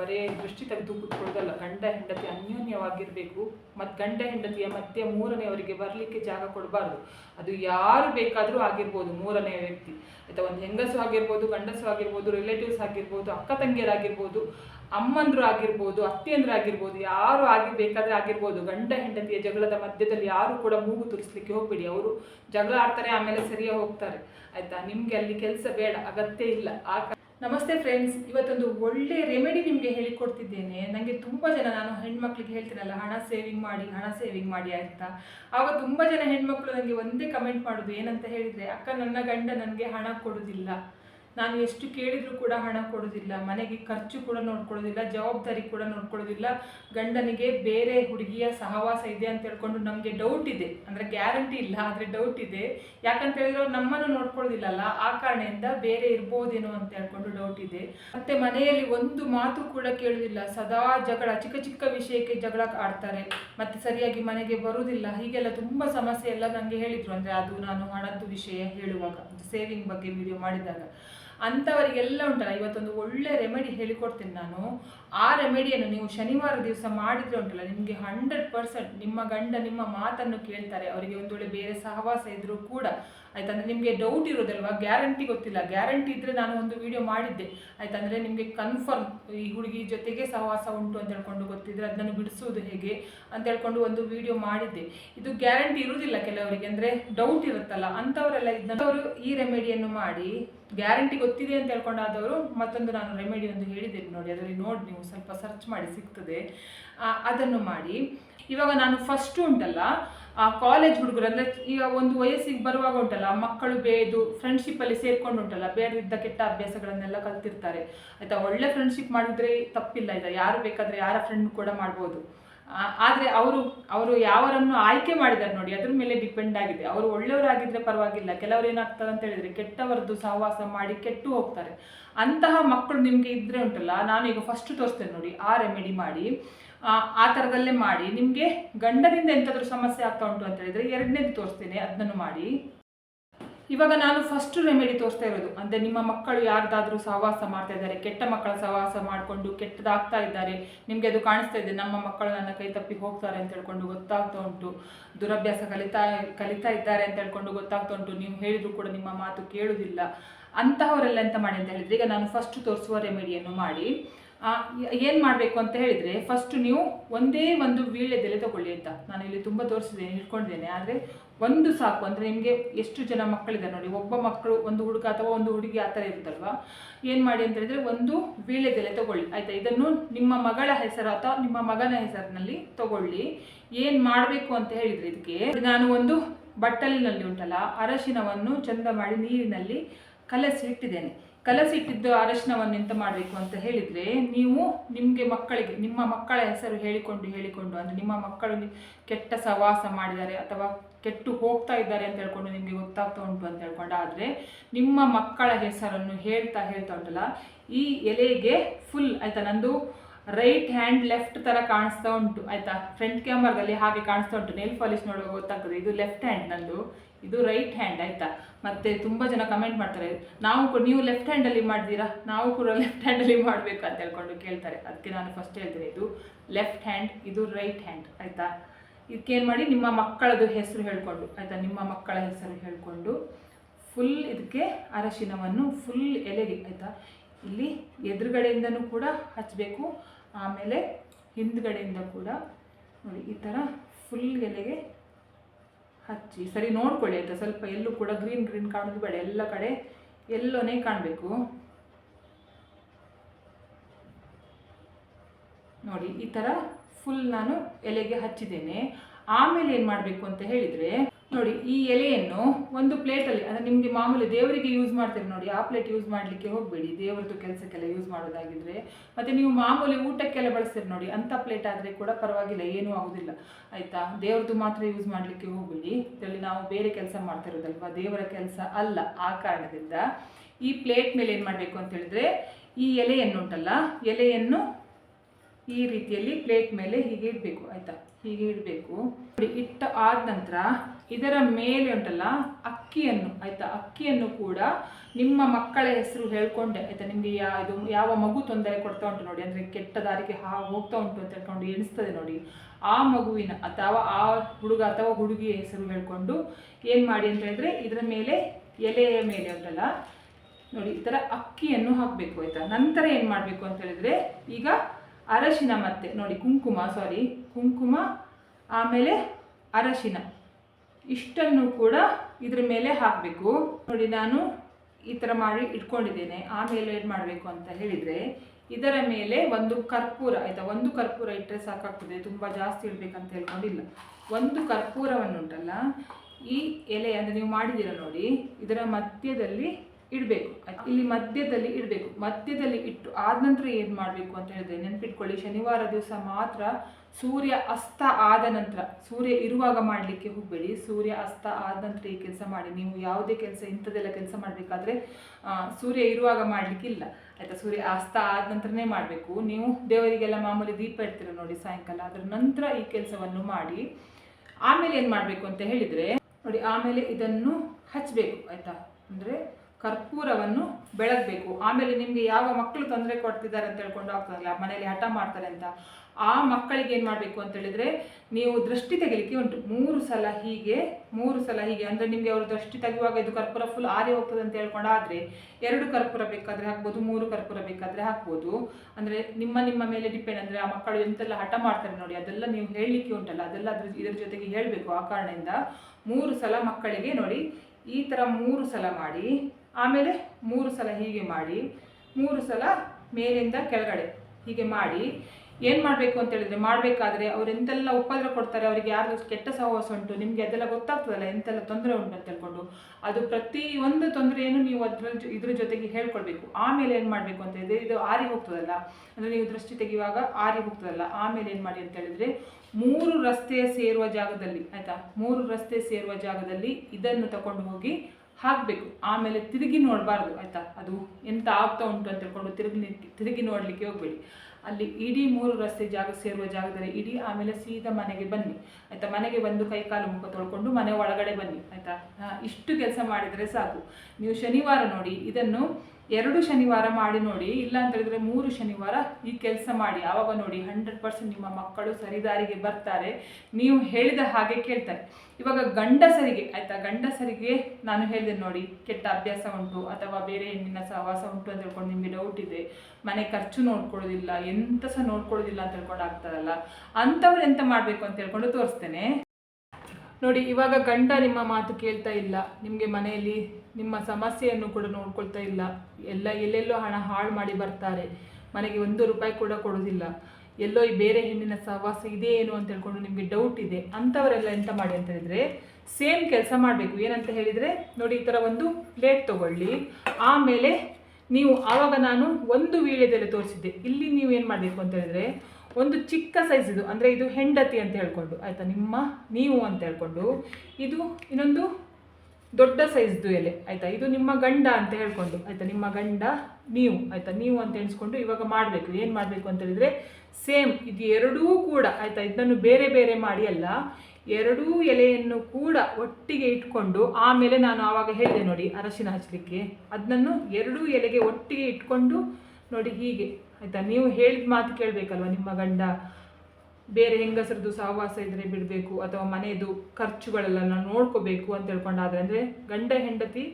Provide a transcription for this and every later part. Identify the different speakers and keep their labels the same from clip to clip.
Speaker 1: ಬರೀ ದೃಷ್ಟಿ ತೆಗೆದು ಕೂತ್ಕೊಳ್ಳೋದಲ್ಲ ಗಂಡ ಹೆಂಡತಿ ಅನ್ಯೋನ್ಯವಾಗಿರಬೇಕು. ಮತ್ತು ಗಂಡ ಹೆಂಡತಿಯ ಮಧ್ಯೆ ಮೂರನೆಯವರಿಗೆ ಬರಲಿಕ್ಕೆ ಜಾಗ ಕೊಡಬಾರ್ದು. ಅದು ಯಾರು ಬೇಕಾದರೂ ಆಗಿರ್ಬೋದು ಮೂರನೇ ವ್ಯಕ್ತಿ. ಆಯಿತಾ, ಒಂದು ಹೆಂಗಸು ಆಗಿರ್ಬೋದು, ಗಂಡಸು ಆಗಿರ್ಬೋದು ರಿಲೇಟಿವ್ಸ್ ಆಗಿರ್ಬೋದು, ಅಕ್ಕ ತಂಗಿಯರಾಗಿರ್ಬೋದು ಅಮ್ಮಂದ್ರು ಆಗಿರ್ಬೋದು, ಅತ್ತಿಯಂದ್ರು ಆಗಿರ್ಬೋದು, ಯಾರು ಆಗಿ ಬೇಕಾದ್ರೆ ಆಗಿರ್ಬೋದು. ಗಂಡ ಹೆಂಡತಿಯ ಜಗಳದ ಮಧ್ಯದಲ್ಲಿ ಯಾರು ಕೂಡ ಮೂಗು ತುರಿಸ್ಲಿಕ್ಕೆ ಹೋಗ್ಬೇಡಿ. ಅವರು ಜಗಳ ಆಡ್ತಾರೆ, ಆಮೇಲೆ ಸರಿಯಾಗಿ ಹೋಗ್ತಾರೆ. ಆಯಿತಾ, ನಿಮಗೆ ಅಲ್ಲಿ ಕೆಲಸ ಬೇಡ, ಅಗತ್ಯ ಇಲ್ಲ. ಆ ನಮಸ್ತೆ ಫ್ರೆಂಡ್ಸ್ ಇವತ್ತೊಂದು ಒಳ್ಳೆ ರೆಮಿಡಿ ನಿಮಗೆ ಹೇಳಿಕೊಡ್ತಿದ್ದೇನೆ. ನನಗೆ ತುಂಬ ಜನ ನಾನು ಹೆಣ್ಮಕ್ಳಿಗೆ ಹೇಳ್ತೀನಲ್ಲ, ಹಣ ಸೇವಿಂಗ್ ಮಾಡಿ, ಹಣ ಸೇವಿಂಗ್ ಮಾಡಿ ಅಂತ. ಆವಾಗ ತುಂಬ ಜನ ಹೆಣ್ಮಕ್ಳು ನನಗೆ ಒಂದೇ ಕಮೆಂಟ್ ಮಾಡೋದು, ಏನಂತ ಹೇಳಿದರೆ, ಅಕ್ಕ, ನನ್ನ ಗಂಡ ನನಗೆ ಹಣ ಕೊಡೋದಿಲ್ಲ. ನಾನು ಎಷ್ಟು ಕೇಳಿದರೂ ಕೂಡ ಹಣ ಕೊಡೋದಿಲ್ಲ, ಮನೆಗೆ ಖರ್ಚು ಕೂಡ ನೋಡ್ಕೊಳ್ಳೋದಿಲ್ಲ, ಜವಾಬ್ದಾರಿ ಕೂಡ ನೋಡ್ಕೊಳ್ಳೋದಿಲ್ಲ, ಗಂಡನಿಗೆ ಬೇರೆ ಹುಡುಗಿಯ ಸಹವಾಸ ಇದೆ ಅಂತ ಹೇಳ್ಕೊಂಡು ನಮಗೆ ಡೌಟ್ ಇದೆ. ಅಂದರೆ ಗ್ಯಾರಂಟಿ ಇಲ್ಲ, ಆದರೆ ಡೌಟ್ ಇದೆ. ಯಾಕಂತ ಹೇಳಿದ್ರೆ ಅವ್ರು ನಮ್ಮನ್ನು ನೋಡ್ಕೊಳ್ಳೋದಿಲ್ಲಲ್ಲ, ಆ ಕಾರಣದಿಂದ ಬೇರೆ ಇರ್ಬೋದೇನೋ ಅಂತ ಹೇಳ್ಕೊಂಡು ಡೌಟ್ ಇದೆ. ಮತ್ತೆ ಮನೆಯಲ್ಲಿ ಒಂದು ಮಾತು ಕೂಡ ಕೇಳೋದಿಲ್ಲ, ಸದಾ ಜಗಳ, ಚಿಕ್ಕ ಚಿಕ್ಕ ವಿಷಯಕ್ಕೆ ಜಗಳ ಆಡ್ತಾರೆ. ಮತ್ತೆ ಸರಿಯಾಗಿ ಮನೆಗೆ ಬರುವುದಿಲ್ಲ ಹೀಗೆಲ್ಲ ತುಂಬ ಸಮಸ್ಯೆ ಎಲ್ಲ ನನಗೆ ಹೇಳಿದ್ರು. ಅಂದರೆ ಅದು ನಾನು ಹಣದ್ದು ವಿಷಯ ಹೇಳುವಾಗ ಸೇವಿಂಗ್ ಬಗ್ಗೆ ವಿಡಿಯೋ ಮಾಡಿದಾಗ. ಅಂಥವರಿಗೆಲ್ಲ ಉಂಟಲ್ಲ, ಇವತ್ತೊಂದು ಒಳ್ಳೆ ರೆಮಿಡಿ ಹೇಳಿಕೊಡ್ತೀನಿ ನಾನು. ಆ ರೆಮಿಡಿಯನ್ನು ನೀವು ಶನಿವಾರ ದಿವಸ ಮಾಡಿದ್ರೆ ಉಂಟಲ್ಲ, ನಿಮಗೆ ಹಂಡ್ರೆಡ್ ಪರ್ಸೆಂಟ್ ನಿಮ್ಮ ಗಂಡ ನಿಮ್ಮ ಮಾತನ್ನು ಕೇಳ್ತಾರೆ, ಅವರಿಗೆ ಒಂದು ವೇಳೆ ಬೇರೆ ಸಹವಾಸ ಇದ್ರೂ ಕೂಡ. ಆಯ್ತಂದ್ರೆ ನಿಮಗೆ ಡೌಟ್ ಇರೋದಲ್ವಾ? ಗ್ಯಾರಂಟಿ ಗೊತ್ತಿಲ್ಲ. ಗ್ಯಾರಂಟಿ ಇದ್ರೆ ನಾನು ಒಂದು ವಿಡಿಯೋ ಮಾಡಿದ್ದೆ. ಆಯ್ತಂದ್ರೆ ನಿಮಗೆ ಕನ್ಫರ್ಮ್ ಈ ಹುಡುಗಿ ಜೊತೆಗೆ ಸಹವಾಸ ಉಂಟು ಅಂತ ಹೇಳ್ಕೊಂಡು ಗೊತ್ತಿದ್ರೆ ಅದನ್ನು ಬಿಡಿಸೋದು ಹೇಗೆ ಅಂತ ಹೇಳ್ಕೊಂಡು ಒಂದು ವಿಡಿಯೋ ಮಾಡಿದ್ದೆ. ಇದು ಗ್ಯಾರಂಟಿ ಇರುವುದಿಲ್ಲ ಕೆಲವರಿಗೆ. ಅಂದ್ರೆ ಡೌಟ್ ಇರುತ್ತಲ್ಲ. ಅಂಥವರೆಲ್ಲ ಇದ್ದವರು ಈ ರೆಮಿಡಿಯನ್ನು ಮಾಡಿ ಗ್ಯಾರಂಟಿ ಗೊತ್ತಿದೆ ಅಂತ ಹೇಳ್ಕೊಂಡಾದವರು ಮತ್ತೊಂದು ನಾನು ರೆಮಿಡಿ ಒಂದು ಹೇಳಿದ್ದೇನೆ ನೋಡಿ. ಅದರಲ್ಲಿ ನೋಡಿ ನೀವು ಸ್ವಲ್ಪ ಸರ್ಚ್ ಮಾಡಿ ಸಿಗ್ತದೆ. ಅದನ್ನು ಮಾಡಿ. ಇವಾಗ ನಾನು ಫಸ್ಟ್ ಉಂಟಲ್ಲ ಕಾಲೇಜ್ ಹುಡುಗರು, ಅಂದರೆ ಈಗ ಒಂದು ವಯಸ್ಸಿಗೆ ಬರುವಾಗ ಉಂಟಲ್ಲ, ಮಕ್ಕಳು ಬೇದು ಫ್ರೆಂಡ್ಶಿಪ್ಪಲ್ಲಿ ಸೇರ್ಕೊಂಡು ಉಂಟಲ್ಲ ಬೇರೆದಿದ್ದ ಕೆಟ್ಟ ಅಭ್ಯಾಸಗಳನ್ನೆಲ್ಲ ಕಲ್ತಿರ್ತಾರೆ. ಆಯಿತಾ, ಒಳ್ಳೆ ಫ್ರೆಂಡ್ಶಿಪ್ ಮಾಡಿದ್ರೆ ತಪ್ಪಿಲ್ಲ ಆಯಿತಾ ಯಾರು ಬೇಕಾದರೆ ಯಾರ ಫ್ರೆಂಡ್ ಕೂಡ ಮಾಡ್ಬೋದು. ಆದರೆ ಅವರು ಅವರು ಯಾವರನ್ನು ಆಯ್ಕೆ ಮಾಡಿದ್ದಾರೆ ನೋಡಿ, ಅದ್ರ ಮೇಲೆ ಡಿಪೆಂಡ್ ಆಗಿದೆ. ಅವರು ಒಳ್ಳೆಯವರಾಗಿದ್ರೆ ಪರವಾಗಿಲ್ಲ, ಕೆಲವರು ಏನಾಗ್ತಾರೆ ಅಂತ ಹೇಳಿದ್ರೆ ಕೆಟ್ಟವರದ್ದು ಸಹವಾಸ ಮಾಡಿ ಕೆಟ್ಟು ಹೋಗ್ತಾರೆ. ಅಂತಹ ಮಕ್ಕಳು ನಿಮಗೆ ಇದ್ರೆ ಉಂಟಲ್ಲ ನಾನು ಈಗ ಫಸ್ಟ್ ತೋರಿಸ್ತೇನೆ ನೋಡಿ, ಆ ರೆಮಿಡಿ ಮಾಡಿ. ಆ, ಥರದಲ್ಲೇ ಮಾಡಿ. ನಿಮಗೆ ಗಂಡನಿಂದ ಎಂಥಾದರೂ ಸಮಸ್ಯೆ ಆಗ್ತಾ ಉಂಟು ಅಂತ ಹೇಳಿದರೆ ಎರಡನೇದು ತೋರಿಸ್ತೇನೆ ಅದನ್ನು ಮಾಡಿ. ಇವಾಗ ನಾನು ಫಸ್ಟ್ ರೆಮಿಡಿ ತೋರಿಸ್ತಾ ಇರೋದು. ಅಂದರೆ ನಿಮ್ಮ ಮಕ್ಕಳು ಯಾರ್ದಾದ್ರೂ ಸಹವಾಸ ಮಾಡ್ತಾ ಇದ್ದಾರೆ ಕೆಟ್ಟ ಮಕ್ಕಳ ಸಹವಾಸ ಮಾಡಿಕೊಂಡು ಕೆಟ್ಟದಾಗ್ತಾ ಇದ್ದಾರೆ ನಿಮಗೆ ಅದು ಕಾಣಿಸ್ತಾ ಇದೆ ನಮ್ಮ ಮಕ್ಕಳು ನನ್ನ ಕೈ ತಪ್ಪಿ ಹೋಗ್ತಾರೆ ಅಂತ ಹೇಳ್ಕೊಂಡು ಗೊತ್ತಾಗ್ತಾ ಉಂಟು. ದುರಭ್ಯಾಸ ಕಲಿತಾ ಕಲಿತಾ ಇದ್ದಾರೆ ಅಂತ ಹೇಳ್ಕೊಂಡು ಗೊತ್ತಾಗ್ತಾ ಉಂಟು. ನೀವು ಹೇಳಿದರೂ ಕೂಡ ನಿಮ್ಮ ಮಾತು ಕೇಳುವುದಿಲ್ಲ ಅಂತಹವರೆಲ್ಲ ಎಂತ ಮಾಡಿ ಅಂತ ಹೇಳಿದರೆ ಈಗ ನಾನು ಫಸ್ಟ್ ತೋರಿಸುವ ರೆಮಿಡಿಯನ್ನು ಮಾಡಿ. ಏನು ಮಾಡಬೇಕು ಅಂತ ಹೇಳಿದರೆ ಫಸ್ಟ್ ನೀವು ಒಂದೇ ಒಂದು ವೀಳ್ಯದೆಲೆ ತಗೊಳ್ಳಿ ಅಂತ. ನಾನು ಇಲ್ಲಿ ತುಂಬ ತೋರಿಸಿದ್ದೇನೆ ಇಟ್ಕೊಂಡಿದ್ದೇನೆ ಆದರೆ ಒಂದು ಸಾಕು, ಅಂದರೆ ನಿಮಗೆ ಎಷ್ಟು ಜನ ಮಕ್ಕಳಿದ್ದಾರೆ ನೋಡಿ, ಒಬ್ಬ ಮಕ್ಕಳು ಒಂದು ಹುಡುಗ ಅಥವಾ ಒಂದು ಹುಡುಗಿ ಆ ಥರ ಇರುತ್ತಲ್ವಾ? ಏನು ಮಾಡಿ ಅಂತ ಹೇಳಿದರೆ, ಒಂದು ವೀಳ್ಯದೆಲೆ ತಗೊಳ್ಳಿ. ಆಯಿತಾ? ಇದನ್ನು ನಿಮ್ಮ ಮಗಳ ಹೆಸರು ಅಥವಾ ನಿಮ್ಮ ಮಗನ ಹೆಸರಿನಲ್ಲಿ ತಗೊಳ್ಳಿ. ಏನು ಮಾಡಬೇಕು ಅಂತ ಹೇಳಿದರೆ ಇದಕ್ಕೆ, ನಾನು ಒಂದು ಬಟ್ಟಲಿನಲ್ಲಿ ಉಂಟಲ್ಲ, ಅರಶಿನವನ್ನು ಚಂದ ಮಾಡಿ ನೀರಿನಲ್ಲಿ ಕಲಸಿ ಇಟ್ಟಿದ್ದೇನೆ. ಕಲಸಿ ಇಟ್ಟಿದ್ದು ಅರಶಿನವನ್ನು ಎಂತ ಮಾಡಬೇಕು ಅಂತ ಹೇಳಿದರೆ, ನೀವು ನಿಮಗೆ ಮಕ್ಕಳಿಗೆ, ನಿಮ್ಮ ಮಕ್ಕಳ ಹೆಸರು ಹೇಳಿಕೊಂಡು ಹೇಳಿಕೊಂಡು, ಅಂದರೆ ನಿಮ್ಮ ಮಕ್ಕಳು ಕೆಟ್ಟ ಸವಾಸ ಮಾಡಿದ್ದಾರೆ ಅಥವಾ ಕೆಟ್ಟು ಹೋಗ್ತಾ ಇದ್ದಾರೆ ಅಂತ ಹೇಳ್ಕೊಂಡು ನಿಮಗೆ ಗೊತ್ತಾಗ್ತಾ ಉಂಟು ಅಂತ ಹೇಳ್ಕೊಂಡು, ಆದರೆ ನಿಮ್ಮ ಮಕ್ಕಳ ಹೆಸರನ್ನು ಹೇಳ್ತಾ ಹೇಳ್ತಾ ಉಂಟಲ್ಲ, ಈ ಎಲೆಗೆ ಫುಲ್ ಆಯಿತಾ ನಂದು ರೈಟ್ ಹ್ಯಾಂಡ್ ಲೆಫ್ಟ್ ಥರ ಕಾಣಿಸ್ತಾ ಉಂಟು, ಆಯಿತಾ? ಫ್ರಂಟ್ ಕ್ಯಾಮರಾದಲ್ಲಿ ಹಾಗೆ ಕಾಣಿಸ್ತಾ ಉಂಟು ನೇಲ್ ಪಾಲಿಶ್ ನೋಡುವಾಗ ಗೊತ್ತಾಗ್ತದೆ, ಇದು ಲೆಫ್ಟ್ ಹ್ಯಾಂಡ್ ನಂದು. ಇದು ರೈಟ್ ಹ್ಯಾಂಡ್ ಆಯಿತಾ? ಮತ್ತು ತುಂಬ ಜನ ಕಮೆಂಟ್ ಮಾಡ್ತಾರೆ, ನಾವು ಕೂಡ ನೀವು ಲೆಫ್ಟ್ ಹ್ಯಾಂಡಲ್ಲಿ ಮಾಡ್ತೀರಾ? ನಾವು ಕೂಡ ಲೆಫ್ಟ್ ಹ್ಯಾಂಡಲ್ಲಿ ಮಾಡಬೇಕು ಅಂತ ಹೇಳ್ಕೊಂಡು ಕೇಳ್ತಾರೆ. ಅದಕ್ಕೆ ನಾನು ಫಸ್ಟ್ ಹೇಳ್ತೇನೆ, ಇದು ಲೆಫ್ಟ್ ಹ್ಯಾಂಡ್ ಇದು ರೈಟ್ ಹ್ಯಾಂಡ್ ಆಯಿತಾ? ಇದಕ್ಕೇನು ಮಾಡಿ, ನಿಮ್ಮ ಮಕ್ಕಳದು ಹೆಸರು ಹೇಳಿಕೊಂಡು, ಆಯಿತಾ? ನಿಮ್ಮ ಮಕ್ಕಳ ಹೆಸರು ಹೇಳಿಕೊಂಡು ಫುಲ್ ಇದಕ್ಕೆ ಅರಶಿನವನ್ನು ಫುಲ್ ಎಲೆಗೆ, ಆಯಿತಾ? ಇಲ್ಲಿ ಎದುರುಗಡೆಯಿಂದನೂ ಕೂಡ ಹಚ್ಚಬೇಕು ಆಮೇಲೆ ಹಿಂದ್ಗಡೆಯಿಂದ ಕೂಡ, ನೋಡಿ, ಈ ಥರ ಫುಲ್ ಎಲೆಗೆ ಹಚ್ಚಿ, ಸರಿ ನೋಡ್ಕೊಳ್ಳಿ ಆಯಿತಾ, ಸ್ವಲ್ಪ ಎಲ್ಲೂ ಕೂಡ ಗ್ರೀನ್ ಗ್ರೀನ್ ಕಾಣೋದು ಬೇಡ, ಎಲ್ಲ ಕಡೆ ಎಲ್ಲೋನೇ ಕಾಣಬೇಕು. ನೋಡಿ, ಈ ಥರ ಫುಲ್ ನಾನು ಎಲೆಗೆ ಹಚ್ಚಿದ್ದೇನೆ. ಆಮೇಲೆ ಏನು ಮಾಡಬೇಕು ಅಂತ ಹೇಳಿದರೆ ನೋಡಿ, ಈ ಎಲೆಯನ್ನು ಒಂದು ಪ್ಲೇಟಲ್ಲಿ, ಅಂದರೆ ನಿಮಗೆ ಮಾಮೂಲಿ ದೇವರಿಗೆ ಯೂಸ್ ಮಾಡ್ತೀರಿ ನೋಡಿ, ಆ ಪ್ಲೇಟ್ ಯೂಸ್ ಮಾಡಲಿಕ್ಕೆ ಹೋಗಬೇಡಿ. ದೇವರದ್ದು ಕೆಲಸಕ್ಕೆಲ್ಲ ಯೂಸ್ ಮಾಡೋದಾಗಿದ್ದರೆ ಮತ್ತು ನೀವು ಮಾಮೂಲಿ ಊಟಕ್ಕೆಲ್ಲ ಬಳಸ್ತೀರಿ ನೋಡಿ ಅಂಥ ಪ್ಲೇಟ್ ಆದರೆ ಕೂಡ ಪರವಾಗಿಲ್ಲ, ಏನೂ ಆಗೋದಿಲ್ಲ. ಆಯಿತಾ? ದೇವ್ರದ್ದು ಮಾತ್ರ ಯೂಸ್ ಮಾಡಲಿಕ್ಕೆ ಹೋಗಬೇಡಿ. ಇದರಲ್ಲಿ ನಾವು ಬೇರೆ ಕೆಲಸ ಮಾಡ್ತಿರೋದಲ್ವಾ? ದೇವರ ಕೆಲಸ ಅಲ್ಲ. ಆ ಕಾರಣದಿಂದ ಈ ಪ್ಲೇಟ್ ಮೇಲೆ ಏನು ಮಾಡಬೇಕು ಅಂತ ಹೇಳಿದ್ರೆ, ಈ ಎಲೆಯನ್ನು ಉಂಟಲ್ಲ, ಎಲೆಯನ್ನು ಈ ರೀತಿಯಲ್ಲಿ ಪ್ಲೇಟ್ ಮೇಲೆ ಹೀಗೆ ಇಡಬೇಕು. ಆಯಿತಾ? ಹೀಗೆ ಇಡಬೇಕು. ಇಟ್ಟ ಆದ ನಂತರ ಇದರ ಮೇಲೆ ಉಂಟಲ್ಲ, ಅಕ್ಕಿಯನ್ನು, ಆಯ್ತಾ? ಅಕ್ಕಿಯನ್ನು ಕೂಡ ನಿಮ್ಮ ಮಕ್ಕಳ ಹೆಸರು ಹೇಳ್ಕೊಂಡೆ, ಆಯ್ತಾ? ನಿಮಗೆ ಯಾ ಇದು ಯಾವ ಮಗು ತೊಂದರೆ ಕೊಡ್ತಾ ಉಂಟು ನೋಡಿ, ಅಂದರೆ ಕೆಟ್ಟ ದಾರಿಗೆ ಹಾ ಹೋಗ್ತಾ ಉಂಟು ಅಂತ ಹೇಳ್ಕೊಂಡು ಎಣಿಸ್ತದೆ ನೋಡಿ. ಆ ಮಗುವಿನ ಅಥವಾ ಆ ಹುಡುಗ ಅಥವಾ ಹುಡುಗಿಯ ಹೆಸರು ಹೇಳ್ಕೊಂಡು ಏನು ಮಾಡಿ ಅಂತ ಹೇಳಿದ್ರೆ, ಇದರ ಮೇಲೆ, ಎಲೆಯ ಮೇಲೆ ಉಂಟಲ್ಲ, ನೋಡಿ, ಈ ಥರ ಅಕ್ಕಿಯನ್ನು ಹಾಕಬೇಕು, ಆಯಿತಾ? ನಂತರ ಏನು ಮಾಡಬೇಕು ಅಂತ ಹೇಳಿದ್ರೆ, ಈಗ ಅರಶಿನ ಮತ್ತೆ, ನೋಡಿ, ಕುಂಕುಮ ಸಾರಿ ಕುಂಕುಮ, ಆಮೇಲೆ ಅರಶಿನ. ಇಷ್ಟನ್ನು ಕೂಡ ಇದ್ರ ಮೇಲೆ ಹಾಕಬೇಕು. ನೋಡಿ, ನಾನು ಈ ಥರ ಮಾಡಿ ಇಟ್ಕೊಂಡಿದ್ದೇನೆ. ಆಮೇಲೆ ಏನು ಮಾಡಬೇಕು ಅಂತ ಹೇಳಿದರೆ, ಇದರ ಮೇಲೆ ಒಂದು ಕರ್ಪೂರ, ಆಯಿತಾ? ಒಂದು ಕರ್ಪೂರ ಇಟ್ಟರೆ ಸಾಕಾಗ್ತದೆ. ತುಂಬ ಜಾಸ್ತಿ ಇಡಬೇಕಂತ ಹೇಳ್ಕೊಂಡಿಲ್ಲ. ಒಂದು ಕರ್ಪೂರವನ್ನುಂಟಲ್ಲ, ಈ ಎಲೆ ಅಂದರೆ ನೀವು ಮಾಡಿದ್ದೀರ ನೋಡಿ, ಇದರ ಮಧ್ಯದಲ್ಲಿ ಇಡಬೇಕು. ಇಲ್ಲಿ ಮಧ್ಯದಲ್ಲಿ ಇಡಬೇಕು. ಮಧ್ಯದಲ್ಲಿ ಇಟ್ಟು ಆದ ನಂತರ ಏನು ಮಾಡಬೇಕು ಅಂತ ಹೇಳಿದ್ರೆ ನೆನಪಿಟ್ಕೊಳ್ಳಿ. ಶನಿವಾರ ದಿವಸ ಮಾತ್ರ ಸೂರ್ಯ ಅಸ್ತ ಆದ ನಂತರ, ಸೂರ್ಯ ಇರುವಾಗ ಮಾಡಲಿಕ್ಕೆ ಹೋಗಬೇಡಿ ಸೂರ್ಯ ಅಸ್ತ ಆದ ನಂತರ ಈ ಕೆಲಸ ಮಾಡಿ, ನೀವು ಯಾವುದೇ ಕೆಲಸ, ಇಂಥದ್ದೆಲ್ಲ ಕೆಲಸ ಮಾಡಬೇಕಾದ್ರೆ ಸೂರ್ಯ ಇರುವಾಗ ಮಾಡಲಿಕ್ಕಿಲ್ಲ ಆಯಿತಾ? ಸೂರ್ಯ ಅಸ್ತ ಆದ ನಂತರನೇ ಮಾಡಬೇಕು. ನೀವು ದೇವರಿಗೆಲ್ಲ ಮಾಮೂಲಿ ದೀಪ ಇಡ್ತೀರ ನೋಡಿ ಸಾಯಂಕಾಲ. ಅದರ ನಂತರ ಈ ಕೆಲಸವನ್ನು ಮಾಡಿ, ಆಮೇಲೆ ಏನು ಮಾಡಬೇಕು ಅಂತ ಹೇಳಿದರೆ, ನೋಡಿ ಆಮೇಲೆ ಇದನ್ನು ಹಚ್ಚಬೇಕು ಆಯಿತಾ? ಅಂದರೆ ಕರ್ಪೂರವನ್ನು ಬೆಳಗಬೇಕು. ಆಮೇಲೆ ನಿಮಗೆ ಯಾವ ಮಕ್ಕಳು ತೊಂದರೆ ಕೊಡ್ತಿದ್ದಾರೆ ಅಂತ ಹೇಳ್ಕೊಂಡು ಆಗ್ತದಲ್ಲ ಮನೆಯಲ್ಲಿ ಹಠ ಮಾಡ್ತಾರೆ ಅಂತ. ಆ ಮಕ್ಕಳಿಗೆ ಏನು ಮಾಡಬೇಕು ಅಂತ ಹೇಳಿದ್ರೆ ನೀವು ದೃಷ್ಟಿ ತೆಗಿಲಿಕ್ಕೆ ಉಂಟು. ಮೂರು ಸಲ ಹೀಗೆ, ಮೂರು ಸಲ ಹೀಗೆ. ಅಂದರೆ ನಿಮಗೆ ಅವರು ದೃಷ್ಟಿ ತೆಗೆಯುವಾಗ ಇದು ಕರ್ಪೂರ ಫುಲ್ ಆರಿ ಹೋಗ್ತದೆ ಅಂತ ಹೇಳ್ಕೊಂಡು ಆದರೆ ಎರಡು ಕರ್ಪೂರ ಬೇಕಾದರೆ ಹಾಕ್ಬೋದು, ಮೂರು ಕರ್ಪೂರ ಬೇಕಾದರೆ ಹಾಕ್ಬೋದು. ಅಂದರೆ ನಿಮ್ಮ ನಿಮ್ಮ ಮೇಲೆ ಡಿಪೆಂಡ್ ಅಂದರೆ ಆ ಮಕ್ಕಳು ಎಂತೆಲ್ಲ ಹಠ ಮಾಡ್ತಾರೆ ನೋಡಿ, ಅದೆಲ್ಲ ನೀವು ಹೇಳಲಿಕ್ಕೆ ಉಂಟಲ್ಲ, ಅದೆಲ್ಲ ಅದ್ರ, ಇದರ ಜೊತೆಗೆ ಹೇಳಬೇಕು ಆ ಕಾರಣದಿಂದ. ಮೂರು ಸಲ ಮಕ್ಕಳಿಗೆ ನೋಡಿ, ಈ ಥರ ಮೂರು ಸಲ ಮಾಡಿ, ಆಮೇಲೆ ಮೂರು ಸಲ ಹೀಗೆ ಮಾಡಿ, ಮೂರು ಸಲ ಮೇಲಿಂದ ಕೆಳಗಡೆ ಹೀಗೆ ಮಾಡಿ ಏನು ಮಾಡಬೇಕು ಅಂತ ಹೇಳಿದ್ರೆ ಮಾಡಬೇಕಾದ್ರೆ ಅವ್ರು ಎಂತೆಲ್ಲ ಉಪದ್ರ ಕೊಡ್ತಾರೆ, ಅವರಿಗೆ ಯಾರು ಕೆಟ್ಟ ಸಹವಾಸ ಉಂಟು, ನಿಮಗೆ ಅದೆಲ್ಲ ಗೊತ್ತಾಗ್ತದಲ್ಲ, ಎಂತೆಲ್ಲ ತೊಂದರೆ ಉಂಟು ಅಂತ ಹೇಳ್ಕೊಂಡು, ಅದು ಪ್ರತಿ ಒಂದು ತೊಂದರೆಯನ್ನು ನೀವು ಅದ್ರ ಇದ್ರ ಜೊತೆಗೆ ಹೇಳ್ಕೊಳ್ಬೇಕು. ಆಮೇಲೆ ಏನು ಮಾಡಬೇಕು ಅಂತ ಹೇಳಿದ್ರೆ ಇದು ಆರಿ ಹೋಗ್ತದಲ್ಲ, ಅಂದರೆ ನೀವು ದೃಷ್ಟಿ ತೆಗೆಯುವಾಗ ಆರಿ ಹೋಗ್ತದಲ್ಲ, ಆಮೇಲೆ ಏನು ಮಾಡಿ ಅಂತ ಹೇಳಿದ್ರೆ ಮೂರು ರಸ್ತೆ ಸೇರುವ ಜಾಗದಲ್ಲಿ, ಆಯಿತಾ? ಮೂರು ರಸ್ತೆ ಸೇರುವ ಜಾಗದಲ್ಲಿ ಇದನ್ನು ತಗೊಂಡು ಹೋಗಿ ಹಾಕಬೇಕು. ಆಮೇಲೆ ತಿರುಗಿ ನೋಡಬಾರ್ದು, ಆಯಿತಾ? ಅದು ಎಂತ ಆಗ್ತಾ ಉಂಟು ಅಂತ ಹೇಳ್ಕೊಂಡು ತಿರುಗಿ ತಿರುಗಿ ನೋಡಲಿಕ್ಕೆ ಹೋಗಬೇಡಿ. ಅಲ್ಲಿ ಇಡೀ ಮೂರು ರಸ್ತೆ ಜಾಗ ಸೇರುವ ಜಾಗದಲ್ಲಿ ಇಡೀ, ಆಮೇಲೆ ಸೀದಾ ಮನೆಗೆ ಬನ್ನಿ. ಆಯಿತಾ? ಮನೆಗೆ ಬಂದು ಕೈ ಕಾಲು ಮುಖ ತೊಳ್ಕೊಂಡು ಮನೆ ಒಳಗಡೆ ಬನ್ನಿ. ಆಯಿತಾ? ಇಷ್ಟು ಕೆಲಸ ಮಾಡಿದರೆ ಸಾಕು. ನೀವು ಶನಿವಾರ ನೋಡಿ ಇದನ್ನು ಎರಡು ಶನಿವಾರ ಮಾಡಿ ನೋಡಿ ಇಲ್ಲ ಅಂತ ಹೇಳಿದ್ರೆ ಮೂರು ಶನಿವಾರ ಈ ಕೆಲಸ ಮಾಡಿ. ಆವಾಗ ನೋಡಿ ಹಂಡ್ರೆಡ್ ಪರ್ಸೆಂಟ್ ನಿಮ್ಮ ಮಕ್ಕಳು ಸರಿದಾರಿಗೆ ಬರ್ತಾರೆ. ನೀವು ಹೇಳಿದ ಹಾಗೆ ಕೇಳ್ತಾರೆ. ಇವಾಗ ಗಂಡಸರಿಗೆ, ಆಯ್ತಾ? ಗಂಡಸರಿಗೆ ನಾನು ಹೇಳಿದೆ ನೋಡಿ, ಕೆಟ್ಟ ಅಭ್ಯಾಸ ಉಂಟು ಅಥವಾ ಬೇರೆ ಹೆಣ್ಣಿನ ಸಹವಾಸ ಉಂಟು ಅಂತ ಹೇಳ್ಕೊಂಡು ನಿಮಗೆ ಡೌಟ್ ಇದೆ. ಮನೆ ಖರ್ಚು ನೋಡ್ಕೊಳ್ಳೋದಿಲ್ಲ, ಎಂತ ಸಹ ನೋಡ್ಕೊಳ್ಳೋದಿಲ್ಲ ಅಂತ ಹೇಳ್ಕೊಂಡು ಆಗ್ತಾರಲ್ಲ, ಅಂಥವ್ರು ಎಂತ ಮಾಡಬೇಕು ಅಂತ ಹೇಳ್ಕೊಂಡು ತೋರಿಸ್ತೇನೆ. ನೋಡಿ, ಇವಾಗ ಗಂಡ ನಿಮ್ಮ ಮಾತು ಕೇಳ್ತಾ ಇಲ್ಲ. ನಿಮಗೆ ಮನೆಯಲ್ಲಿ ನಿಮ್ಮ ಸಮಸ್ಯೆಯನ್ನು ಕೂಡ ನೋಡ್ಕೊಳ್ತಾ ಇಲ್ಲ. ಎಲ್ಲ, ಎಲ್ಲೆಲ್ಲೋ ಹಣ ಹಾಳು ಮಾಡಿ ಬರ್ತಾರೆ. ಮನೆಗೆ ಒಂದು ರೂಪಾಯಿ ಕೂಡ ಕೊಡೋದಿಲ್ಲ. ಎಲ್ಲೋ ಈ ಬೇರೆ ಹೆಣ್ಣಿನ ಸಹವಾಸ ಇದೆ ಏನು ಅಂತ ಹೇಳ್ಕೊಂಡು ನಿಮಗೆ ಡೌಟ್ ಇದೆ. ಅಂಥವರೆಲ್ಲ ಎಂತ ಮಾಡಿ ಅಂತ ಹೇಳಿದರೆ ಸೇಮ್ ಕೆಲಸ ಮಾಡಬೇಕು. ಏನಂತ ಹೇಳಿದರೆ, ನೋಡಿ, ಈ ಥರ ಒಂದು ಪ್ಲೇಟ್ ತಗೊಳ್ಳಿ. ಆಮೇಲೆ ನೀವು ಆವಾಗ ನಾನು ಒಂದು ವೀಡಿಯೋದಲ್ಲಿ ತೋರಿಸಿದ್ದೆ. ಇಲ್ಲಿ ನೀವು ಏನು ಮಾಡಬೇಕು ಅಂತ ಹೇಳಿದ್ರೆ ಒಂದು ಚಿಕ್ಕ ಸೈಜ್ ಇದು. ಅಂದರೆ ಇದು ಹೆಂಡತಿ ಅಂತ ಹೇಳ್ಕೊಂಡು. ಆಯಿತಾ? ನಿಮ್ಮ, ನೀವು ಅಂತ ಹೇಳ್ಕೊಂಡು. ಇದು ಇನ್ನೊಂದು ದೊಡ್ಡ ಸೈಜ್ದು ಎಲೆ. ಆಯಿತಾ? ಇದು ನಿಮ್ಮ ಗಂಡ ಅಂತ ಹೇಳ್ಕೊಂಡು. ಆಯಿತಾ? ನಿಮ್ಮ ಗಂಡ, ನೀವು. ಆಯಿತಾ? ನೀವು ಅಂತ ಎಣಿಸ್ಕೊಂಡು ಇವಾಗ ಮಾಡಬೇಕು. ಏನು ಮಾಡಬೇಕು ಅಂತ ಹೇಳಿದರೆ ಸೇಮ್ ಇದು ಎರಡೂ ಕೂಡ. ಆಯಿತಾ? ಇದನ್ನು ಬೇರೆ ಬೇರೆ ಮಾಡಿ ಅಲ್ಲ. ಎರಡೂ ಎಲೆಯನ್ನು ಕೂಡ ಒಟ್ಟಿಗೆ ಇಟ್ಕೊಂಡು ಆಮೇಲೆ ನಾನು ಆವಾಗ ಹೇಳಿದೆ ನೋಡಿ ಅರಶಿನ ಹಚ್ಚಲಿಕ್ಕೆ. ಅದನ್ನು ಎರಡೂ ಎಲೆಗೆ ಒಟ್ಟಿಗೆ ಇಟ್ಕೊಂಡು ನೋಡಿ ಹೀಗೆ. ಆಯಿತಾ? ನೀವು ಹೇಳಿದ ಮಾತು ಕೇಳಬೇಕಲ್ವ ನಿಮ್ಮ ಗಂಡ ಬೇರೆ ಹೆಂಗಸರದು ಸಹವಾಸ ಇದ್ದರೆ ಬಿಡಬೇಕು ಅಥವಾ ಮನೆಯದು ಖರ್ಚುಗಳೆಲ್ಲ ನೋಡ್ಕೋಬೇಕು ಅಂತ ಹೇಳ್ಕೊಂಡಾದ್ರೆ ಅಂದರೆ ಗಂಡ ಹೆಂಡತಿ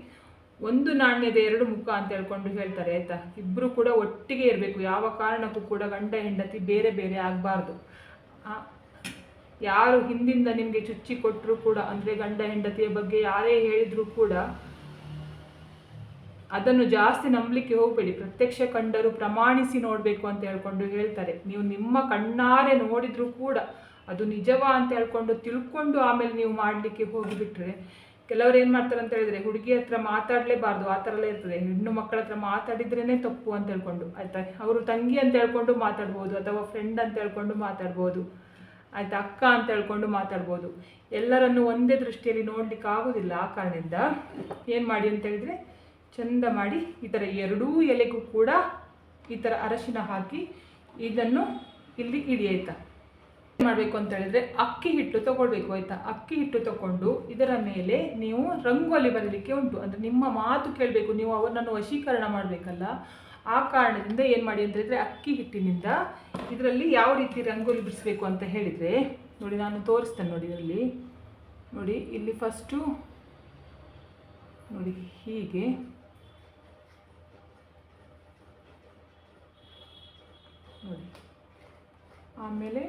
Speaker 1: ಒಂದು ನಾಣ್ಯದ ಎರಡು ಮುಖ ಅಂತ ಹೇಳ್ಕೊಂಡು ಹೇಳ್ತಾರೆ, ಆಯಿತಾ? ಇಬ್ಬರು ಕೂಡ ಒಟ್ಟಿಗೆ ಇರಬೇಕು, ಯಾವ ಕಾರಣಕ್ಕೂ ಕೂಡ ಗಂಡ ಹೆಂಡತಿ ಬೇರೆ ಬೇರೆ ಆಗಬಾರ್ದು. ಯಾರು ಹಿಂದಿಂದ ನಿಮಗೆ ಚುಚ್ಚಿ ಕೊಟ್ಟರು ಕೂಡ, ಅಂದರೆ ಗಂಡ ಹೆಂಡತಿಯ ಬಗ್ಗೆ ಯಾರೇ ಹೇಳಿದರೂ ಕೂಡ ಅದನ್ನು ಜಾಸ್ತಿ ನಂಬಲಿಕ್ಕೆ ಹೋಗಬೇಡಿ. ಪ್ರತ್ಯಕ್ಷ ಕಂಡರು ಪ್ರಮಾಣಿಸಿ ನೋಡಬೇಕು ಅಂತ ಹೇಳ್ಕೊಂಡು ಹೇಳ್ತಾರೆ. ನೀವು ನಿಮ್ಮ ಕಣ್ಣಾರೆ ನೋಡಿದರೂ ಕೂಡ ಅದು ನಿಜವಾ ಅಂತ ಹೇಳ್ಕೊಂಡು ತಿಳ್ಕೊಂಡು ಆಮೇಲೆ ನೀವು ಮಾಡಲಿಕ್ಕೆ ಹೋಗಿಬಿಟ್ರೆ ಕೆಲವರು ಏನು ಮಾಡ್ತಾರೆ ಅಂತ ಹೇಳಿದ್ರೆ, ಹುಡುಗಿ ಹತ್ರ ಮಾತಾಡಲೇಬಾರ್ದು, ಆ ಥರ ಎಲ್ಲ ಇರ್ತದೆ. ಹೆಣ್ಣು ಮಕ್ಕಳ ಹತ್ರ ಮಾತಾಡಿದ್ರೇ ತಪ್ಪು ಅಂತ ಹೇಳ್ಕೊಂಡು, ಆಯಿತಾ? ಅವರು ತಂಗಿ ಅಂತ ಹೇಳ್ಕೊಂಡು ಮಾತಾಡ್ಬೋದು, ಅಥವಾ ಫ್ರೆಂಡ್ ಅಂತ ಹೇಳ್ಕೊಂಡು ಮಾತಾಡ್ಬೋದು, ಆಯಿತಾ? ಅಕ್ಕ ಅಂತ ಹೇಳ್ಕೊಂಡು ಮಾತಾಡ್ಬೋದು. ಎಲ್ಲರನ್ನು ಒಂದೇ ದೃಷ್ಟಿಯಲ್ಲಿ ನೋಡಲಿಕ್ಕೆ ಆಗೋದಿಲ್ಲ ಆ ಕಾರಣದಿಂದ ಏನು ಮಾಡಿ ಅಂತ ಹೇಳಿದ್ರೆ ಚಂದ ಮಾಡಿ ಈ ಥರ ಎರಡೂ ಎಲೆಗೂ ಕೂಡ ಈ ಥರ ಅರಶಿನ ಹಾಕಿ ಇದನ್ನು ಇಲ್ಲಿ ಇಡಿ, ಆಯ್ತಾ? ಏನು ಮಾಡಬೇಕು ಅಂತ ಹೇಳಿದ್ರೆ ಅಕ್ಕಿ ಹಿಟ್ಟು ತಗೊಳ್ಬೇಕು, ಆಯಿತಾ? ಅಕ್ಕಿ ಹಿಟ್ಟು ತಗೊಂಡು ಇದರ ಮೇಲೆ ನೀವು ರಂಗೋಲಿ ಬರಲಿಕ್ಕೆ ಉಂಟು. ಅಂದರೆ ನಿಮ್ಮ ಮಾತು ಕೇಳಬೇಕು, ನೀವು ಅವನನ್ನು ವಶೀಕರಣ ಮಾಡಬೇಕಲ್ಲ. ಆ ಕಾರಣದಿಂದ ಏನು ಮಾಡಿ ಅಂತ ಹೇಳಿದರೆ ಅಕ್ಕಿ ಹಿಟ್ಟಿನಿಂದ ಇದರಲ್ಲಿ ಯಾವ ರೀತಿ ರಂಗೋಲಿ ಬಿಡಿಸ್ಬೇಕು ಅಂತ ಹೇಳಿದರೆ, ನೋಡಿ ನಾನು ತೋರಿಸ್ತೇನೆ ನೋಡಿ ಇದರಲ್ಲಿ. ನೋಡಿ, ಇಲ್ಲಿ ಫಸ್ಟು ನೋಡಿ ಹೀಗೆ. ನೋಡಿ. ಆಮೇಲೆ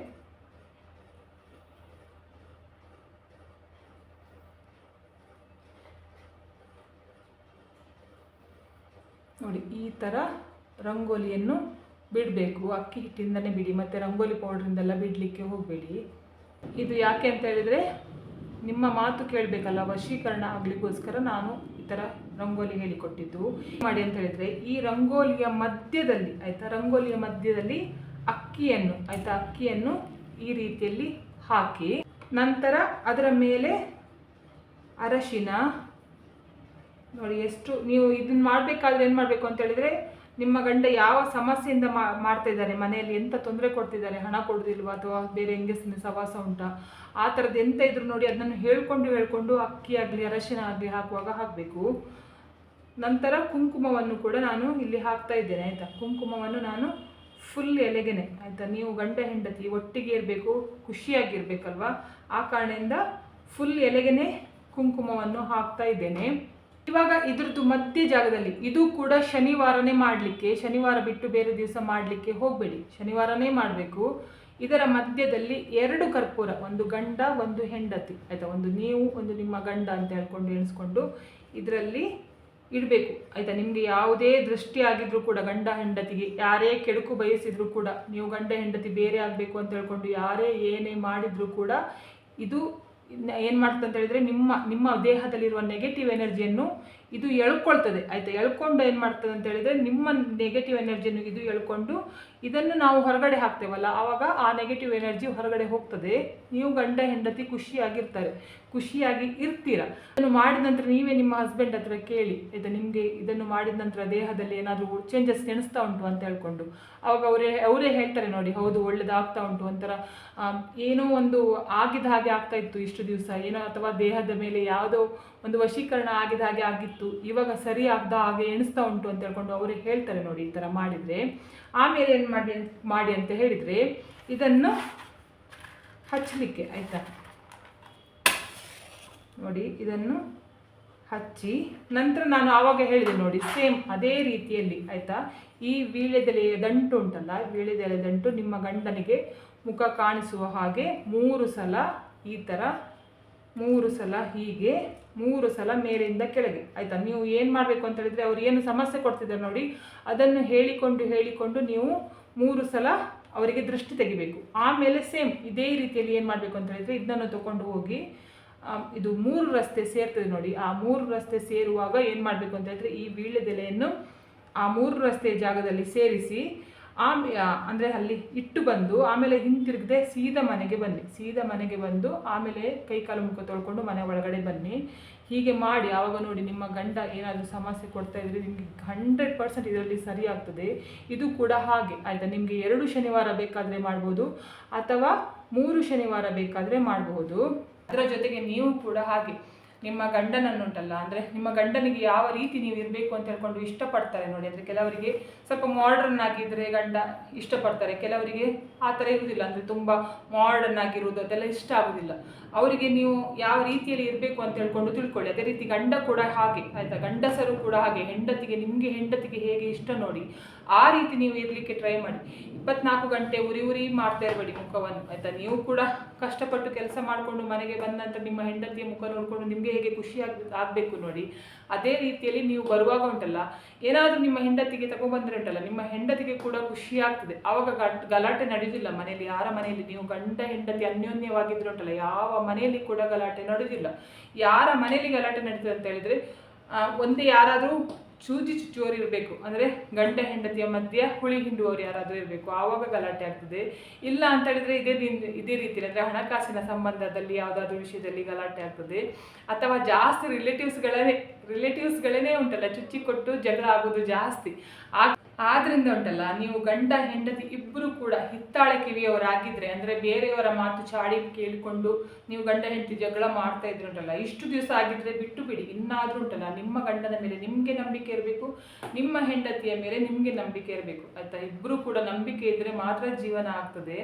Speaker 1: ನೋಡಿ, ಈ ಥರ ರಂಗೋಲಿಯನ್ನು ಬಿಡಬೇಕು. ಅಕ್ಕಿ ಹಿಟ್ಟಿಂದನೇ ಬಿಡಿ, ಮತ್ತು ರಂಗೋಲಿ ಪೌಡ್ರಿಂದೆಲ್ಲ ಬಿಡಲಿಕ್ಕೆ ಹೋಗಬೇಡಿ. ಇದು ಯಾಕೆ ಅಂತ ಹೇಳಿದರೆ, ನಿಮ್ಮ ಮಾತು ಕೇಳಬೇಕಲ್ಲ, ವಶೀಕರಣ ಆಗಲಿಕ್ಕೋಸ್ಕರ ನಾನು ಈ ಥರ ರಂಗೋಲಿ ಹೇಳಿಕೊಟ್ಟಿದ್ದು. ಮಾಡಿ ಅಂತ ಹೇಳಿದ್ರೆ, ಈ ರಂಗೋಲಿಯ ಮಧ್ಯದಲ್ಲಿ, ಆಯ್ತಾ? ರಂಗೋಲಿಯ ಮಧ್ಯದಲ್ಲಿ ಅಕ್ಕಿಯನ್ನು, ಆಯ್ತಾ? ಅಕ್ಕಿಯನ್ನು ಈ ರೀತಿಯಲ್ಲಿ ಹಾಕಿ, ನಂತರ ಅದರ ಮೇಲೆ ಅರಶಿನ, ನೋಡಿ ಎಷ್ಟು, ನೀವು ಇದನ್ನ ಮಾಡಬೇಕಾದ್ರೆ ಏನು ಮಾಡಬೇಕು ಅಂತ ಹೇಳಿದ್ರೆ, ನಿಮ್ಮ ಗಂಡ ಯಾವ ಸಮಸ್ಯೆಯಿಂದ ಮಾಡ್ತಾ ಇದ್ದಾರೆ, ಮನೆಯಲ್ಲಿ ಎಂತ ತೊಂದರೆ ಕೊಡ್ತಿದ್ದಾರೆ, ಹಣ ಕೊಡೋದಿಲ್ವಾ ಅಥವಾ ಬೇರೆ ಹೆಂಗಸಿನ ಸವಾಸ ಉಂಟಾ, ಆ ಥರದ್ದು ಎಂತ ಇದ್ರು ನೋಡಿ ಅದನ್ನು ಹೇಳ್ಕೊಂಡು ಹೇಳ್ಕೊಂಡು ಅಕ್ಕಿ ಆಗಲಿ, ಅರಶಿನ ಆಗಲಿ ಹಾಕುವಾಗ ಹಾಕಬೇಕು. ನಂತರ ಕುಂಕುಮವನ್ನು ಕೂಡ ನಾನು ಇಲ್ಲಿ ಹಾಕ್ತಾ ಇದ್ದೇನೆ, ಆಯಿತಾ? ಕುಂಕುಮವನ್ನು ನಾನು ಫುಲ್ ಎಲೆಗೆನೆ, ಆಯಿತಾ? ನೀವು ಗಂಡ ಹೆಂಡತಿ ಒಟ್ಟಿಗೆ ಇರಬೇಕು, ಖುಷಿಯಾಗಿರ್ಬೇಕಲ್ವಾ? ಆ ಕಾರಣದಿಂದ ಫುಲ್ ಎಲೆಗೆನೆ ಕುಂಕುಮವನ್ನು ಹಾಕ್ತಾ ಇದ್ದೇನೆ. ಇವಾಗ ಇದ್ರದ್ದು ಮಧ್ಯ ಜಾಗದಲ್ಲಿ, ಇದು ಕೂಡ ಶನಿವಾರನೇ ಮಾಡಲಿಕ್ಕೆ, ಶನಿವಾರ ಬಿಟ್ಟು ಬೇರೆ ದಿವಸ ಮಾಡಲಿಕ್ಕೆ ಹೋಗಬೇಡಿ. ಶನಿವಾರನೇ ಮಾಡಬೇಕು. ಇದರ ಮಧ್ಯದಲ್ಲಿ ಎರಡು ಕರ್ಪೂರ, ಒಂದು ಗಂಡ, ಒಂದು ಹೆಂಡತಿ, ಆಯಿತಾ? ಒಂದು ನೀವು, ಒಂದು ನಿಮ್ಮ ಗಂಡ ಅಂತ ಹೇಳ್ಕೊಂಡು ಎಣಿಸ್ಕೊಂಡು, ಇದರಲ್ಲಿ ಇಡಬೇಕು, ಆಯಿತಾ? ನಿಮಗೆ ಯಾವುದೇ ದೃಷ್ಟಿ ಆಗಿದ್ರೂ ಕೂಡ ಗಂಡ ಹೆಂಡತಿಗೆ, ಯಾರೇ ಕೆಡುಕು ಬಯಸಿದ್ರು ಕೂಡ, ನೀವು ಗಂಡ ಹೆಂಡತಿ ಬೇರೆ ಆಗಬೇಕು ಅಂತ ಹೇಳ್ಕೊಂಡು ಯಾರೇ ಏನೇ ಮಾಡಿದರೂ ಕೂಡ ಇದು ಏನು ಮಾಡ್ತದೆ ಅಂತ ಹೇಳಿದರೆ ನಿಮ್ಮ ನಿಮ್ಮ ದೇಹದಲ್ಲಿರುವ ನೆಗೆಟಿವ್ ಎನರ್ಜಿಯನ್ನು ಇದು ಎಳ್ಕೊಳ್ತದೆ, ಆಯಿತಾ? ಎಳ್ಕೊಂಡು ಏನು ಮಾಡ್ತದೆ ಅಂತ ಹೇಳಿದರೆ ನಿಮ್ಮ ನೆಗೆಟಿವ್ ಎನರ್ಜಿಯನ್ನು ಇದು ಎಳ್ಕೊಂಡು ಇದನ್ನು ನಾವು ಹೊರಗಡೆ ಹಾಕ್ತೇವಲ್ಲ, ಆವಾಗ ಆ ನೆಗೆಟಿವ್ ಎನರ್ಜಿ ಹೊರಗಡೆ ಹೋಗ್ತದೆ. ನೀವು ಗಂಡ, ಹೆಂಡತಿ ಖುಷಿಯಾಗಿರ್ತಾರೆ. ಖುಷಿಯಾಗಿ ಇರ್ತೀರ. ಇದನ್ನು ಮಾಡಿದ ನಂತರ ನೀವೇ ನಿಮ್ಮ ಹಸ್ಬೆಂಡ್ ಹತ್ರ ಕೇಳಿ ಆಯ್ತಾ ನಿಮಗೆ, ಇದನ್ನು ಮಾಡಿದ ನಂತರ ದೇಹದಲ್ಲಿ ಏನಾದರೂ ಚೇಂಜಸ್ ನೆನೆಸ್ತಾ ಉಂಟು ಅಂತ ಹೇಳ್ಕೊಂಡು. ಅವಾಗ ಅವರೇ ಅವರೇ ಹೇಳ್ತಾರೆ ನೋಡಿ, ಹೌದು, ಒಳ್ಳೇದಾಗ್ತಾ ಉಂಟು. ಒಂಥರ ಏನೋ ಒಂದು ಆಗಿದ ಹಾಗೆ ಆಗ್ತಾ ಇತ್ತು ಇಷ್ಟು ದಿವಸ. ಏನೋ ಅಥವಾ ದೇಹದ ಮೇಲೆ ಯಾವುದೋ ಒಂದು ವಶೀಕರಣ ಆಗಿದ ಹಾಗೆ ಆಗಿತ್ತು. ಇವಾಗ ಸರಿ ಆಗ್ದ ಹಾಗೆ ಎಣಿಸ್ತಾ ಉಂಟು ಅಂತ ಹೇಳ್ಕೊಂಡು ಅವರೇ ಹೇಳ್ತಾರೆ ನೋಡಿ ಈ ಥರ ಮಾಡಿದರೆ. ಆಮೇಲೆ ಏನು ಮಾಡಿ ಮಾಡಿ ಅಂತ ಹೇಳಿದರೆ ಇದನ್ನು ಹಚ್ಚಲಿಕ್ಕೆ, ಆಯಿತಾ? ನೋಡಿ, ಇದನ್ನು ಹಚ್ಚಿ ನಂತರ ನಾನು ಆವಾಗ ಹೇಳಿದೆ ನೋಡಿ, ಸೇಮ್ ಅದೇ ರೀತಿಯಲ್ಲಿ, ಆಯಿತಾ? ಈ ವೀಳ್ಯದೆಲೆಯ ದಂಟು ಉಂಟಲ್ಲ ವೀಳ್ಯದೆಲೆ ದಂಟು ನಿಮ್ಮ ಗಂಡನಿಗೆ ಮುಖ ಕಾಣಿಸುವ ಹಾಗೆ ಮೂರು ಸಲ ಈ ಥರ ಮೂರು ಸಲ ಹೀಗೆ ಮೂರು ಸಲ ಮೇಲಿಂದ ಕೆಳಗೆ. ಆಯಿತಾ? ನೀವು ಏನು ಮಾಡಬೇಕು ಅಂತ ಹೇಳಿದರೆ ಅವ್ರು ಏನು ಸಮಸ್ಯೆ ಕೊಡ್ತಿದ್ದಾರೆ ನೋಡಿ, ಅದನ್ನು ಹೇಳಿಕೊಂಡು ಹೇಳಿಕೊಂಡು ನೀವು ಮೂರು ಸಲ ಅವರಿಗೆ ದೃಷ್ಟಿ ತೆಗಿಬೇಕು. ಆಮೇಲೆ ಸೇಮ್ ಇದೇ ರೀತಿಯಲ್ಲಿ ಏನು ಮಾಡಬೇಕು ಅಂತ ಹೇಳಿದರೆ ಇದನ್ನು ತಗೊಂಡು ಹೋಗಿ ಇದು ಮೂರು ರಸ್ತೆ ಸೇರ್ತದೆ ನೋಡಿ. ಆ ಮೂರು ರಸ್ತೆ ಸೇರುವಾಗ ಏನು ಮಾಡಬೇಕು ಅಂತ ಹೇಳಿದ್ರೆ ಈ ವೀಳ್ಯದೆಲೆಯನ್ನು ಆ ಮೂರು ರಸ್ತೆಯ ಜಾಗದಲ್ಲಿ ಸೇರಿಸಿ ಆಮೇ ಅಂದರೆ ಅಲ್ಲಿ ಇಟ್ಟು ಬಂದು ಆಮೇಲೆ ಹಿಂತಿರುಗದೆ ಸೀದಾ ಮನೆಗೆ ಬನ್ನಿ. ಸೀದಾ ಮನೆಗೆ ಬಂದು ಆಮೇಲೆ ಕೈ ಕಾಲು ಮುಖ ತೊಳ್ಕೊಂಡು ಮನೆ ಒಳಗಡೆ ಬನ್ನಿ. ಹೀಗೆ ಮಾಡಿ, ಆವಾಗ ನೋಡಿ ನಿಮ್ಮ ಗಂಡ ಏನಾದರೂ ಸಮಸ್ಯೆ ಕೊಡ್ತಾ ಇದ್ರೆ ನಿಮಗೆ ಹಂಡ್ರೆಡ್ ಪರ್ಸೆಂಟ್ ಇದರಲ್ಲಿ ಸರಿ ಆಗ್ತದೆ. ಇದು ಕೂಡ ಹಾಗೆ, ಆಯಿತಾ? ನಿಮಗೆ ಎರಡು ಶನಿವಾರ ಬೇಕಾದರೆ ಮಾಡ್ಬೋದು, ಅಥವಾ ಮೂರು ಶನಿವಾರ ಬೇಕಾದರೆ ಮಾಡಬಹುದು ಅದರ ಜೊತೆಗೆ ನೀವು ಕೂಡ ಹಾಗೆ. ನಿಮ್ಮ ಗಂಡನನ್ನುಂಟಲ್ಲ, ಅಂದರೆ ನಿಮ್ಮ ಗಂಡನಿಗೆ ಯಾವ ರೀತಿ ನೀವು ಇರಬೇಕು ಅಂತ ಹೇಳ್ಕೊಂಡು ಇಷ್ಟಪಡ್ತಾರೆ ನೋಡಿ, ಅಂದರೆ ಕೆಲವರಿಗೆ ಸ್ವಲ್ಪ ಮಾಡರ್ನ್ ಆಗಿದ್ದರೆ ಗಂಡ ಇಷ್ಟಪಡ್ತಾರೆ, ಕೆಲವರಿಗೆ ಆ ಥರ ಇರುವುದಿಲ್ಲ, ಅಂದರೆ ತುಂಬ ಮಾಡರ್ನ್ ಆಗಿರುವುದು ಅದೆಲ್ಲ ಇಷ್ಟ ಆಗೋದಿಲ್ಲ ಅವರಿಗೆ ನೀವು ಯಾವ ರೀತಿಯಲ್ಲಿ ಇರಬೇಕು ಅಂತ ಹೇಳ್ಕೊಂಡು ತಿಳ್ಕೊಳ್ಳಿ. ಅದೇ ರೀತಿ ಗಂಡ ಕೂಡ ಹಾಗೆ, ಆಯಿತಾ? ಗಂಡಸರು ಕೂಡ ಹಾಗೆ, ಹೆಂಡತಿಗೆ, ನಿಮಗೆ ಹೆಂಡತಿಗೆ ಹೇಗೆ ಇಷ್ಟ ನೋಡಿ, ಆ ರೀತಿ ನೀವು ಇರಲಿಕ್ಕೆ ಟ್ರೈ ಮಾಡಿ. ಇಪ್ಪತ್ನಾಲ್ಕು ಗಂಟೆ ಉರಿ ಉರಿ ಮಾಡ್ತಾ ಇರಬೇಡಿ ಮುಖವನ್ನು, ಆಯಿತಾ? ನೀವು ಕೂಡ ಕಷ್ಟಪಟ್ಟು ಕೆಲಸ ಮಾಡಿಕೊಂಡು ಮನೆಗೆ ಬಂದ ನಿಮ್ಮ ಹೆಂಡತಿಯ ಮುಖ ನೋಡಿಕೊಂಡು ನಿಮಗೆ ಹೇಗೆ ಖುಷಿ ಆಗ, ಆಗಬೇಕು ನೋಡಿ. ಅದೇ ರೀತಿಯಲ್ಲಿ ನೀವು ಬರುವಾಗ ಉಂಟಲ್ಲ, ಏನಾದರೂ ನಿಮ್ಮ ಹೆಂಡತಿಗೆ ತಗೊಬಂದ್ರೆ ಉಂಟಲ್ಲ, ನಿಮ್ಮ ಹೆಂಡತಿಗೆ ಕೂಡ ಖುಷಿ ಆಗ್ತದೆ. ಆವಾಗ ಗಲಾಟೆ ನಡೆಯುವುದಿಲ್ಲ ಮನೆಯಲ್ಲಿ, ಯಾರ ಮನೆಯಲ್ಲಿ? ನೀವು ಗಂಡ ಹೆಂಡತಿ ಅನ್ಯೋನ್ಯವಾಗಿದ್ರು ಉಂಟಲ್ಲ, ಯಾವ ಮನೆಯಲ್ಲಿ ಕೂಡ ಗಲಾಟೆ ನಡೆಯುವುದಿಲ್ಲ ಯಾರ ಮನೆಯಲ್ಲಿ ಗಲಾಟೆ ನಡೀತದೆ ಅಂತ ಹೇಳಿದರೆ ಒಂದೇ ಯಾರಾದರೂ ಚೂಜಿ ಚುಚ್ಚುವವರು ಇರಬೇಕು. ಅಂದರೆ ಗಂಡ ಹೆಂಡತಿಯ ಮಧ್ಯೆ ಹುಳಿ ಹಿಂಡುವವರು ಯಾರಾದರೂ ಇರಬೇಕು. ಆವಾಗ ಗಲಾಟೆ ಆಗ್ತದೆ. ಇಲ್ಲ ಅಂತ ಹೇಳಿದ್ರೆ ಇದೇ ಇದೇ ರೀತಿಯಲ್ಲಿ ಅಂದರೆ ಹಣಕಾಸಿನ ಸಂಬಂಧದಲ್ಲಿ ಯಾವುದಾದ್ರೂ ವಿಷಯದಲ್ಲಿ ಗಲಾಟೆ ಆಗ್ತದೆ. ಅಥವಾ ಜಾಸ್ತಿ ರಿಲೇಟಿವ್ಸ್ಗಳೇ ರಿಲೇಟಿವ್ಸ್ಗಳೇ ಉಂಟಲ್ಲ, ಚುಚ್ಚಿ ಕೊಟ್ಟು ಜಗಳ ಆಗೋದು ಜಾಸ್ತಿ. ಆ ಆದ್ರಿಂದ ಉಂಟಲ್ಲ, ನೀವು ಗಂಡ, ಹೆಂಡತಿ ಇಬ್ಬರು ಕೂಡ ಹಿತ್ತಾಳೆ ಕಿವಿಯವರಾಗಿದ್ರೆ, ಅಂದ್ರೆ ಬೇರೆಯವರ ಮಾತು ಚಾಡಿ ಕೇಳಿಕೊಂಡು ನೀವು ಗಂಡ, ಹೆಂಡತಿ ಜಗಳ ಮಾಡ್ತಾ ಇದ್ರು ಉಂಟಲ್ಲ, ಇಷ್ಟು ದಿವಸ ಆಗಿದ್ರೆ ಬಿಟ್ಟು ಬಿಡಿ, ಇನ್ನಾದ್ರೂ ಉಂಟಲ್ಲ, ನಿಮ್ಮ ಗಂಡನ ಮೇಲೆ ನಿಮಗೆ ನಂಬಿಕೆ ಇರಬೇಕು, ನಿಮ್ಮ ಹೆಂಡತಿಯ ಮೇಲೆ ನಿಮಗೆ ನಂಬಿಕೆ ಇರಬೇಕು, ಆಯ್ತಾ? ಇಬ್ಬರು ಕೂಡ ನಂಬಿಕೆ ಇದ್ರೆ ಮಾತ್ರ ಜೀವನ ಆಗ್ತದೆ.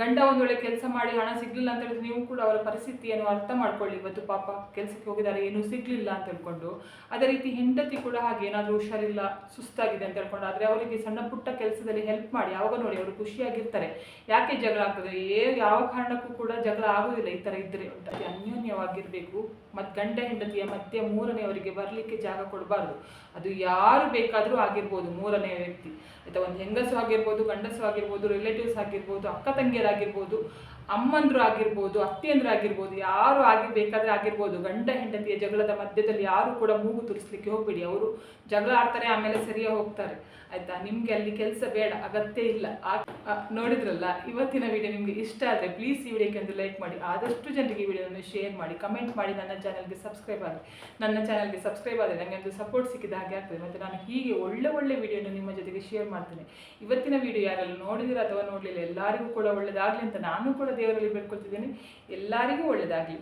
Speaker 1: ಗಂಡ ಒಂದ್ ವೇಳೆ ಕೆಲಸ ಮಾಡಿ ಹಣ ಸಿಗ್ಲಿಲ್ಲ ಅಂತ ಹೇಳಿದ್ರೆ ನೀವು ಕೂಡ ಅವರ ಪರಿಸ್ಥಿತಿಯನ್ನು ಅರ್ಥ ಮಾಡ್ಕೊಳ್ಳಿ, ಇವತ್ತು ಪಾಪ ಕೆಲಸಕ್ಕೆ ಹೋಗಿದ್ದಾರೆ, ಏನೂ ಸಿಗ್ಲಿಲ್ಲ ಅಂತ ಹೇಳ್ಕೊಂಡು. ಅದೇ ರೀತಿ ಹೆಂಡತಿ ಕೂಡ ಹಾಗೆ ಏನಾದರೂ ಹುಷಾರಿಲ್ಲ, ಸುಸ್ತಾಗಿದೆ ಅಂತ ಹೇಳ್ಕೊಂಡು ಆದರೆ ಅವರಿಗೆ ಸಣ್ಣ ಪುಟ್ಟ ಕೆಲಸದಲ್ಲಿ ಹೆಲ್ಪ್ ಮಾಡಿ ಯಾವಾಗ ನೋಡಿ ಅವರು ಖುಷಿಯಾಗಿರ್ತಾರೆ. ಯಾಕೆ ಜಗಳ ಆಗ್ತದೆ? ಏ, ಯಾವ ಕಾರಣಕ್ಕೂ ಕೂಡ ಜಗಳ ಆಗೋದಿಲ್ಲ ಈ ಥರ ಇದ್ದರೆ ಅಂತ. ಅನ್ಯೋನ್ಯವಾಗಿರಬೇಕು ಮತ್ತು ಗಂಡ ಹೆಂಡತಿಯ ಮಧ್ಯೆ ಮೂರನೆಯವರಿಗೆ ಬರಲಿಕ್ಕೆ ಜಾಗ ಕೊಡಬಾರ್ದು. ಅದು ಯಾರು ಬೇಕಾದರೂ ಆಗಿರ್ಬೋದು ಮೂರನೇ ವ್ಯಕ್ತಿ. ಆಯಿತಾ, ಒಂದು ಹೆಂಗಸು ಆಗಿರ್ಬೋದು, ಗಂಡಸು ಆಗಿರ್ಬೋದು ರಿಲೇಟಿವ್ಸ್ ಆಗಿರ್ಬೋದು, ಅಕ್ಕ ತಂಗಿಯರಾಗಿರ್ಬೋದು ಅಮ್ಮಂದ್ರು ಆಗಿರ್ಬೋದು, ಅತ್ತೆಯಂದ್ರು ಆಗಿರ್ಬೋದು, ಯಾರು ಆಗಿ ಆಗಿರ್ಬೋದು, ಗಂಡ ಹೆಂಡತಿಯ ಜಗಳದ ಮಧ್ಯದಲ್ಲಿ ಯಾರು ಕೂಡ ಮೂಗು ತುರಿಸ್ಲಿಕ್ಕೆ ಹೋಗಬೇಡಿ. ಅವರು ಜಗಳ ಆಡ್ತಾರೆ, ಆಮೇಲೆ ಸರಿಯಾಗಿ ಹೋಗ್ತಾರೆ. ಆಯ್ತಾ? ನಿಮಗೆ ಅಲ್ಲಿ ಕೆಲಸ ಬೇಡ, ಅಗತ್ಯ ಇಲ್ಲ. ನೋಡಿದ್ರಲ್ಲ, ಇವತ್ತಿನ ವಿಡಿಯೋ ನಿಮಗೆ ಇಷ್ಟ ಆದರೆ ಪ್ಲೀಸ್ ಈ ವಿಡಿಯೋಕ್ಕೆ ಒಂದು ಲೈಕ್ ಮಾಡಿ. ಆದಷ್ಟು ಜನರಿಗೆ ಈ ವಿಡಿಯೋವನ್ನು ಶೇರ್ ಮಾಡಿ ಕಮೆಂಟ್ ಮಾಡಿ, ನನ್ನ ಚಾನಲ್ಗೆ ಸಬ್ಸ್ಕ್ರೈಬ್ ಆಗಿ ನನ್ನ ಚಾನಲ್ಗೆ ಸಬ್ಸ್ಕ್ರೈಬ್ ಆದರೆ ನನಗೆ ಒಂದು ಸಪೋರ್ಟ್ ಸಿಕ್ಕಿದ ಹಾಗೆ ಆಗ್ತದೆ. ಮತ್ತು ನಾನು ಹೀಗೆ ಒಳ್ಳೆ ಒಳ್ಳೆ ವಿಡಿಯೋನ ನಿಮ್ಮ ಜೊತೆಗೆ ಶೇರ್ ಮಾಡ್ತೇನೆ. ಇವತ್ತಿನ ವಿಡಿಯೋ ಯಾರೆಲ್ಲ ನೋಡಿದಿರ ಅಥವಾ ನೋಡಲಿಲ್ಲ, ಎಲ್ಲರಿಗೂ ಕೂಡ ಒಳ್ಳೆಯದಾಗಲಿ ಅಂತ ನಾನು ಕೂಡ ದೇವರಲ್ಲಿ ಬೇಡ್ಕೊಳ್ತಿದ್ದೇನೆ ಎಲ್ಲರಿಗೂ ಒಳ್ಳೆಯದಾಗಲಿ